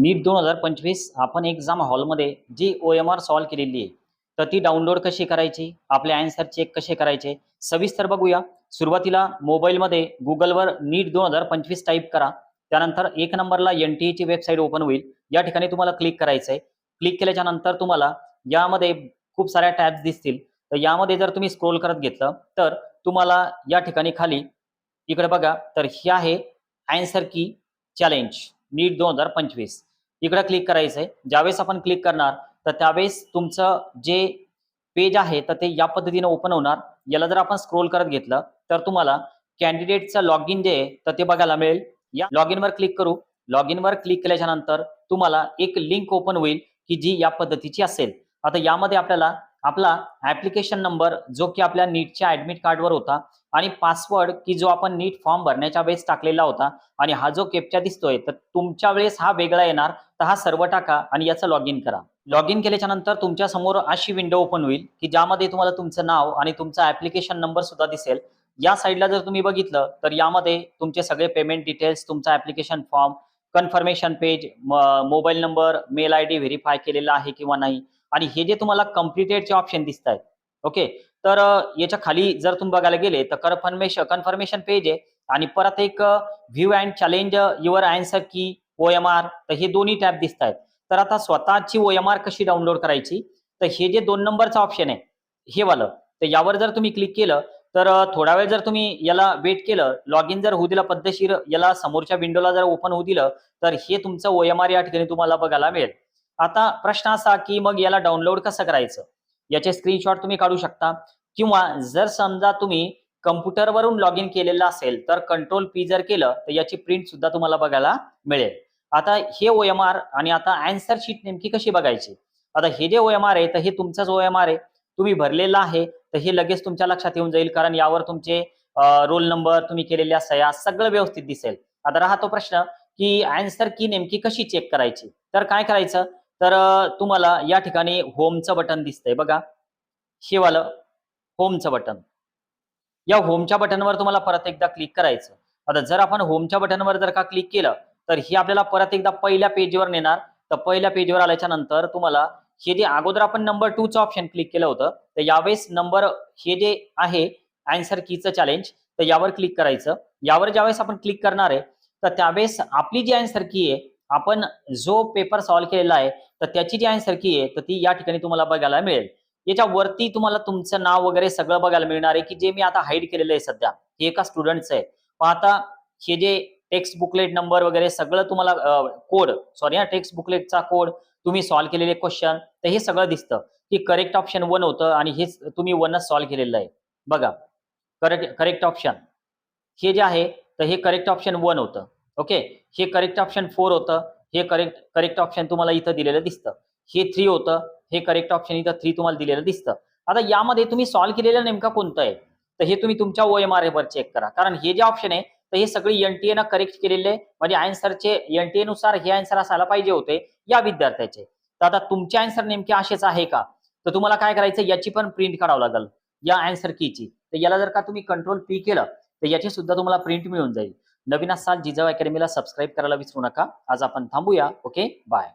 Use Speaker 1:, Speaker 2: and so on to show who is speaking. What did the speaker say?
Speaker 1: नीट दोन हजार पंचवीस आपण एक्झाम हॉलमध्ये जी ओ एम आर सॉल्व्ह केलेली आहे तर ती डाउनलोड कशी करायची? आपले आन्सर चेक कसे करायचे? सविस्तर बघूया. सुरुवातीला मोबाईलमध्ये गुगलवर नीट दोन हजार पंचवीस टाईप करा. त्यानंतर एक नंबरला एन टी ची वेबसाईट ओपन होईल. या ठिकाणी तुम्हाला क्लिक करायचं आहे क्लिक केल्याच्यानंतर तुम्हाला यामध्ये खूप साऱ्या टॅब्स दिसतील. तर यामध्ये जर तुम्ही स्क्रोल करत घेतलं तर तुम्हाला या ठिकाणी खाली इकडे बघा. तर हे आहे आन्सर की चॅलेंज नीट दोन हजार पंचवीस. इकडे क्लिक करायचंय. ज्यावेळेस आपण क्लिक करणार तर त्यावेळेस तुमचं जे पेज आहे तर ते या पद्धतीने ओपन होणार. याला जर आपण स्क्रोल करत घेतलं तर तुम्हाला कॅन्डिडेटचं लॉग इन जे आहे तर ते बघायला मिळेल. या लॉग इनवर क्लिक करू. लॉग इनवर क्लिक केल्याच्यानंतर तुम्हाला एक लिंक ओपन होईल की जी या पद्धतीची असेल. आता यामध्ये आपल्याला आपला ऍप्लिकेशन नंबर जो की आपल्या नीटच्या ऍडमिट कार्डवर होता आणि पासवर्ड की जो आपण नीट फॉर्म भरण्याच्या वेळेस टाकलेला होता आणि हा जो केपच्या दिसतोय तर तुमच्या वेळेस हा वेगळा येणार. तर हा सर्व टाका आणि याचं लॉग इन करा. लॉग इन केल्याच्यानंतर तुमच्यासमोर अशी विंडो ओपन होईल की ज्यामध्ये तुम्हाला तुमचं नाव आणि तुमचा ऍप्लिकेशन नंबर सुद्धा दिसेल. या साईडला जर तुम्ही बघितलं तर यामध्ये तुमचे सगळे पेमेंट डिटेल्स तुमचा application form confirmation page mobile number mail I D verify केलेला आहे किंवा नाही. आणि हे जे तुम्हाला कम्प्लिटेडचे ऑप्शन दिसत आहेत ओके तर याच्या खाली जर तुम्ही बघायला गेले तर कन्फर्मेशन कन्फर्मेशन पेज आहे. आणि परत एक view and challenge your answer key O M R तर हे दोन्ही टॅब दिसत आहेत तर आता स्वतःची ओ एम आर कशी डाउनलोड करायची? तर हे जे दोन नंबरचं ऑप्शन आहे हे वालं. तर यावर जर तुम्ही क्लिक केलं तर थोडा वेळ जर तुम्ही याला वेट केलं लॉग इन जर होऊ दिलं पद्धतशीर याला समोरच्या विंडोला जर ओपन होऊ दिलं तर हे तुमचं ओ एम आर या ठिकाणी तुम्हाला बघायला मिळेल. आता प्रश्न असा की मग याला डाउनलोड कसं करायचं? याचे स्क्रीनशॉट तुम्ही काढू शकता. किंवा जर समजा तुम्ही कम्प्युटरवरून लॉग इन केलेलं असेल तर कंट्रोल पी जर केलं तर याची प्रिंट सुद्धा तुम्हाला बघायला मिळेल. आता हे ओ एम आर आणि आता अँसर शीट नेमकी कशी बघायची? आता हे जे ओ एम आर आहे तर हे तुमचंच ओ एम आर आहे. तुम्ही भरलेलं आहे तर हे लगेच तुमच्या लक्षात येऊन जाईल कारण यावर तुमचे रोल नंबर तुम्ही केलेल्या सह्या सगळं व्यवस्थित दिसेल. आता राहतो प्रश्न की अँसर की नेमकी कशी चेक करायची? तर काय करायचं? तर तुम्हाला या ठिकाणी होमचं बटन दिसतंय बघा. हे वालं होमचं बटन या होमच्या बटनवर तुम्हाला परत एकदा क्लिक करायचं. आता जर आपण होमच्या बटनवर जर का क्लिक केलं तर ही आपल्याला परत एकदा पहिल्या पेजवर नेणार. तर पहिल्या पेजवर आल्याच्यानंतर तुम्हाला हे जे अगोदर आपण नंबर टूचं ऑप्शन क्लिक केलं होतं तर यावेळेस नंबर हे जे आहे अँसर कीचं चॅलेंज तर यावर क्लिक करायचं. यावर ज्यावेळेस आपण क्लिक करणार आहे तर त्यावेळेस आपली जी अँसर की आहे आपण जो पेपर सॉल्व्ह केलेला आहे तर त्याची जी अँसर की आहे तर ती या ठिकाणी तुम्हाला बघायला मिळेल. याच्या वरती तुम्हाला तुमचं नाव वगैरे सगळं बघायला मिळणार आहे की जे मी आता हाईड केलेलं आहे सध्या हे एका स्टुडंटचं आहे. पण आता हे जे टेक्स्ट बुकलेट नंबर वगैरे सगळं तुम्हाला कोड सॉरी हा टेक्स्ट बुकलेटचा कोड तुम्ही सॉल्व्ह केलेले क्वेश्चन तर हे सगळं दिसतं की करेक्ट ऑप्शन वन होतं आणि हेच तुम्ही वनच सॉल्व्ह केलेलं आहे. बघा करेक्ट करेक्ट ऑप्शन हे जे आहे तर हे करेक्ट ऑप्शन वन होतं. ओके हे करेक्ट ऑप्शन फोर होतं. हे करेक्ट करेक्ट ऑप्शन तुम्हाला इथं दिलेलं दिसतं. हे थ्री होतं. हे करेक्ट ऑप्शन इथं थ्री तुम्हाला दिलेलं दिसतं. आता यामध्ये तुम्ही सॉल्व्ह केलेलं नेमका कोणतं आहे? तर हे तुम्ही तुमच्या ओ एम आर एवर चेक करा. कारण हे जे ऑप्शन आहे तर हे सगळे एनटीए न करेक्ट केलेले म्हणजे आन्सरचे एनटीए नुसार हे आन्सर असायला पाहिजे होते या विद्यार्थ्याचे. तर आता तुमचे आन्सर नेमके असेच आहे का? तर तुम्हाला काय करायचं याची पण प्रिंट काढावं लागेल. या आन्सर कीची तर याला जर का तुम्ही कंट्रोल पी केलं तर याची सुद्धा तुम्हाला प्रिंट मिळून जाईल. नवीन असाल जिजाऊ अकॅडमीला सबस्क्राईब करायला विसरू नका. आज आपण थांबूया. Okay bye